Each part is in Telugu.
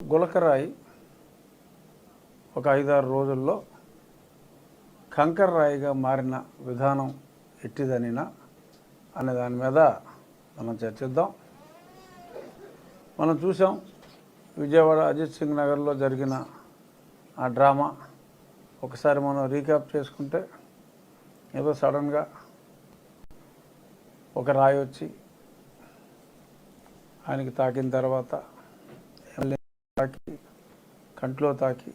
గులకరాయి ఒక ఐదారు రోజుల్లో కంకర రాయిగా మారిన విధానం ఎట్టిదనినా అనే దాని మీద మనం చర్చిద్దాం. మనం చూసాం విజయవాడ అజిత్ సింగ్ నగర్లో జరిగిన ఆ డ్రామా. ఒకసారి మనం రీక్యాప్ చేసుకుంటే ఏదో సడన్గా ఒక రాయి వచ్చి ఆయనకి తాకిన తర్వాత తాకి కంట్లో తాకి.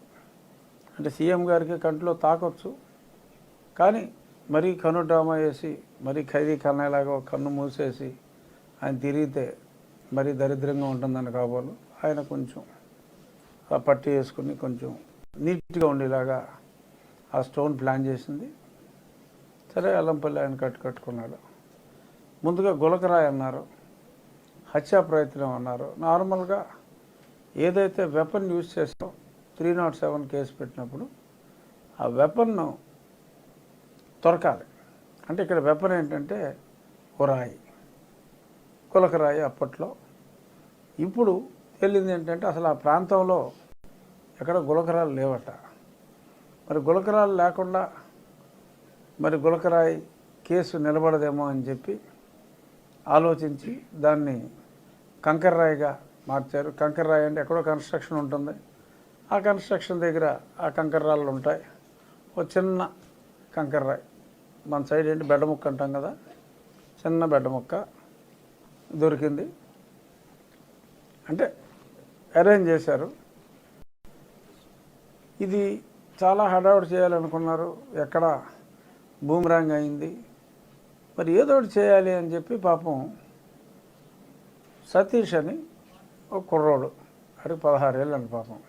అంటే సీఎం గారికి కంట్లో తాకొచ్చు కానీ మరీ కన్ను డ్రామా వేసి మరీ ఖైదీ కన్నయ్యలాగా కన్ను మూసేసి ఆయన తిరిగితే మరీ దరిద్రంగా ఉంటుందని కాబోలు ఆయన కొంచెం ఆ పట్టి వేసుకుని కొంచెం నీట్గా ఉండేలాగా ఆ స్టోన్ ప్లాన్ చేసింది. సరే అల్లంపల్లి ఆయన కట్టు కట్టుకున్నాడు. ముందుగా గులకరాయి అన్నారు హత్యా ప్రయత్నం అన్నారు. నార్మల్గా ఏదైతే వెపన్ యూజ్ చేస్తాం త్రీ నాట్ సెవెన్ కేసు పెట్టినప్పుడు ఆ వెపన్ను దొరకాలి అంటే ఇక్కడ వెపన్ ఏంటంటే ఓ రాయి. కులకరాయి అప్పట్లో. ఇప్పుడు తేలింది ఏంటంటే అసలు ఆ ప్రాంతంలో ఎక్కడ గులకరాలు లేవట. మరి గులకరాలు లేకుండా మరి గులకరాయి కేసు నిలబడదేమో అని చెప్పి ఆలోచించి దాన్ని కంకర్రాయిగా మార్చారు కంకర్రాయి అంటే ఎక్కడో కన్స్ట్రక్షన్ ఉంటుంది. ఆ కన్స్ట్రక్షన్ దగ్గర ఆ కంకర రాళ్ళు ఉంటాయి. ఒక చిన్న కంకర్రాయి మన సైడ్ ఏంటి? బెడ్డ ముక్క అంటాం కదా? చిన్న బెడ్డ ముక్క దొరికింది. అంటే అరేంజ్ చేశారు. ఇది చాలా హడావుడి చేయాలనుకున్నారు. ఎక్కడ బూమరాంగ్ అయింది. మరి ఏదో ఒకటి చేయాలి అని చెప్పి పాపం సతీష్ అని ఒక కుర్రోడు. అడిగి పదహారేళ్ళు అని పాపం.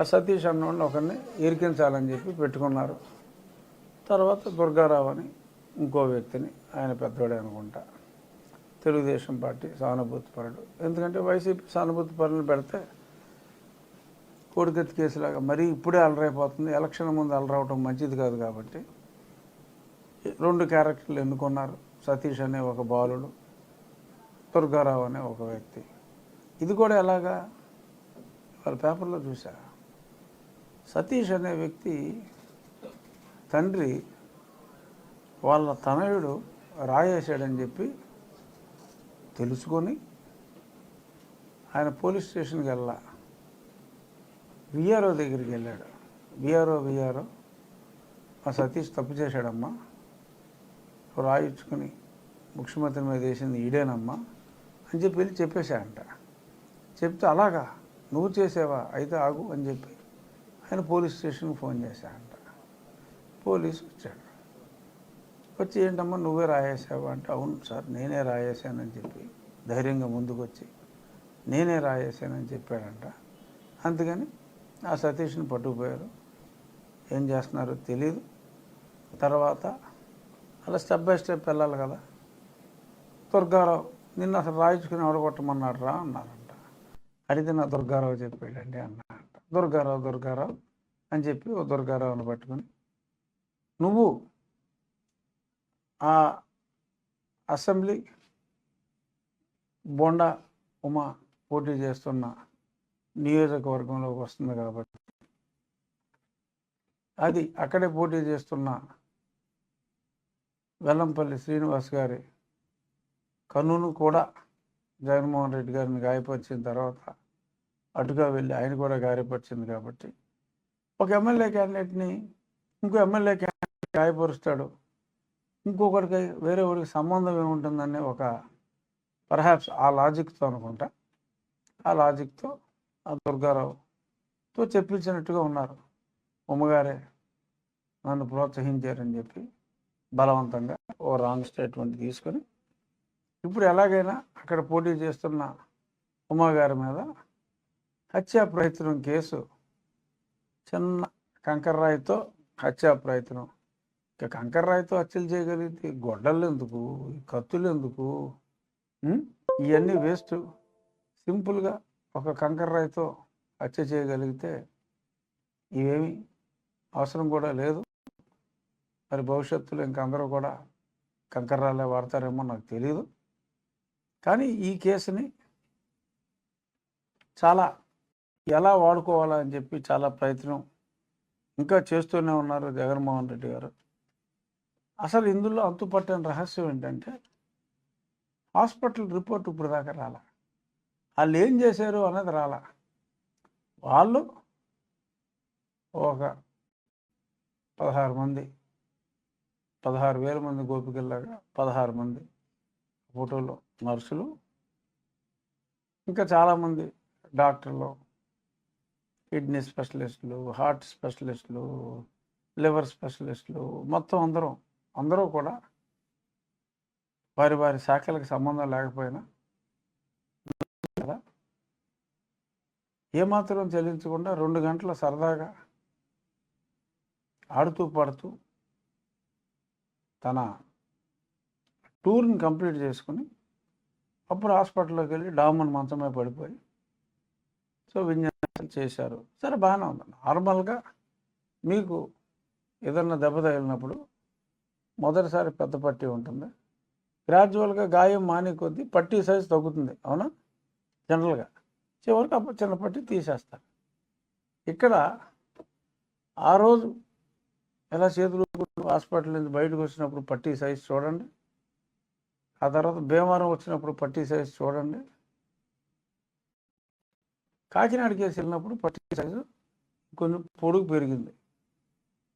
ఆ సతీష్ అన్నోడిని ఒకరిని ఇరికించాలని చెప్పి పెట్టుకున్నారు. తర్వాత దుర్గారావు అని ఇంకో వ్యక్తిని ఆయన పెద్దోడే అనుకుంటా. తెలుగుదేశం పార్టీ సానుభూతి పరుడు. ఎందుకంటే వైసీపీ సానుభూతి పరులను పెడితే కోడికత్తి కేసులాగా మరీ ఇప్పుడే అలరైపోతుంది. ఎలక్షన్ ముందు అలరవటం మంచిది కాదు కాబట్టి రెండు క్యారెక్టర్లు ఎన్నుకున్నారు. సతీష్ అనే ఒక బాలుడు దుర్గారావు అనే ఒక వ్యక్తి. ఇది కూడా ఎలాగా? వాళ్ళ పేపర్లో చూసా సతీష్ అనే వ్యక్తి తండ్రి వాళ్ళ తనయుడు రాయేశాడని చెప్పి తెలుసుకొని ఆయన పోలీస్ స్టేషన్కి వెళ్ళా. విఆర్ఓ దగ్గరికి వెళ్ళాడు. విఆర్ఓ విఆర్ఓ మా సతీష్ తప్పు చేశాడమ్మా. రాయించుకుని ముఖ్యమంత్రి మీద వేసింది ఈడేనమ్మా అని చెప్పి వెళ్ళి చెప్పేశాడంట. చెప్తే అలాగా నువ్వు చేసేవా? అయితే ఆగు అని చెప్పి ఆయన పోలీస్ స్టేషన్కి ఫోన్ చేశాడంట పోలీసు వచ్చాడు. వచ్చి ఏంటమ్మా నువ్వే రాయేసావా అంటే అవును సార్ నేనే రాయేశానని చెప్పి ధైర్యంగా ముందుకు వచ్చి నేనే రాయేశానని చెప్పాడంట. అందుకని ఆ సతీష్ని పట్టుకుపోయారు. ఏం చేస్తున్నారో తెలియదు తర్వాత అలా స్టెప్ బై స్టెప్ వెళ్ళాలి కదా. దుర్గారావు నిన్న అసలు రాయించుకుని ఎవడగొట్టమన్నాడు రా అన్నారు. అడిగితే నా దుర్గారావు చెప్పాడండి అంట దుర్గారావు దుర్గారావు అని చెప్పి ఓ దుర్గారావుని పట్టుకుని నువ్వు ఆ అసెంబ్లీ బొండ ఉమా పోటీ చేస్తున్న నియోజకవర్గంలోకి వస్తుంది కాబట్టి అది అక్కడే పోటీ చేస్తున్న వెల్లంపల్లి శ్రీనివాస్ గారి కన్నును కూడా జగన్మోహన్ రెడ్డి గారిని గాయపరిచిన తర్వాత అటుగా వెళ్ళి ఆయన కూడా గాయపరిచింది కాబట్టి ఒక ఎమ్మెల్యే క్యాండిడేట్ని ఇంకో ఎమ్మెల్యే క్యాండిడేట్ గాయపరుస్తాడు. ఇంకొకరికి వేరే వారికి సంబంధం ఏముంటుందనే ఒక పర్హాప్స్ ఆ లాజిక్తో అనుకుంటా. ఆ లాజిక్తో ఆ దుర్గారావుతో చెప్పించినట్టుగా ఉన్నారు. ఉమ్మగారే నన్ను ప్రోత్సహించారని చెప్పి బలవంతంగా ఓ రాంగ్ స్టేట్మెంట్ తీసుకొని ఇప్పుడు ఎలాగైనా అక్కడ పోటీ చేస్తున్న ఉమాగారి మీద హత్యా ప్రయత్నం కేసు. చిన్న కంకర్రాయితో హత్యా ప్రయత్నం. ఇక కంకర్రాయితో హత్యలు చేయగలిగితే గొడ్డలు ఎందుకు? కత్తులు ఎందుకు? ఇవన్నీ వేస్ట్. సింపుల్గా ఒక కంకర్రాయితో హత్య చేయగలిగితే ఇవేమి అవసరం కూడా లేదు. మరి భవిష్యత్తులో ఇంకందరూ కూడా కంకర్రాలే వాడతారేమో నాకు తెలియదు కానీ ఈ కేసుని చాలా ఎలా వాడుకోవాలని అని చెప్పి చాలా ప్రయత్నం ఇంకా చేస్తూనే ఉన్నారు జగన్మోహన్ రెడ్డి గారు. అసలు ఇందులో అంతుపట్టని రహస్యం ఏంటంటే హాస్పిటల్ రిపోర్ట్ ఇప్పుడు దాకా రాలా. వాళ్ళు ఏం చేశారు అనేది రాలా. వాళ్ళు ఒక పదహారు మంది పదహారు వేల మంది గోపికల్లాగా పదహారు మంది ఫోటోలో నర్సులు ఇంకా చాలామంది డాక్టర్లు కిడ్నీ స్పెషలిస్టులు హార్ట్ స్పెషలిస్టులు లివర్ స్పెషలిస్టులు మొత్తం అందరం అందరూ కూడా వారి వారి శాఖలకు సంబంధం లేకపోయినా ఏమాత్రం చెల్లించకుండా రెండు గంటల సరదాగా ఆడుతూ పాడుతూ తన టూర్ని కంప్లీట్ చేసుకుని అప్పుడు హాస్పిటల్లోకి వెళ్ళి డామన్ మంచమే పడిపోయి సో విన్యాసం చేశారు. సరే బాగానే ఉంది. నార్మల్గా మీకు ఏదన్నా దెబ్బ తగిలినప్పుడు మొదటిసారి పెద్ద పట్టీ ఉంటుంది. గ్రాడ్యువల్గా గాయం మాని కొద్దీ పట్టీ సైజ్ తగ్గుతుంది. అవునా? జనరల్గా. చివరికి అప్పుడు చిన్న పట్టీ తీసేస్తారు. ఇక్కడ ఆ రోజు ఎలా చేతులు హాస్పిటల్ నుంచి బయటకు వచ్చినప్పుడు పట్టీ సైజ్ చూడండి. ఆ తర్వాత భీమవరం వచ్చినప్పుడు పట్టీ సైజ్ చూడండి. కాకినాడ కేసు వెళ్ళినప్పుడు పట్టీ సైజు కొంచెం పొడుగు పెరిగింది.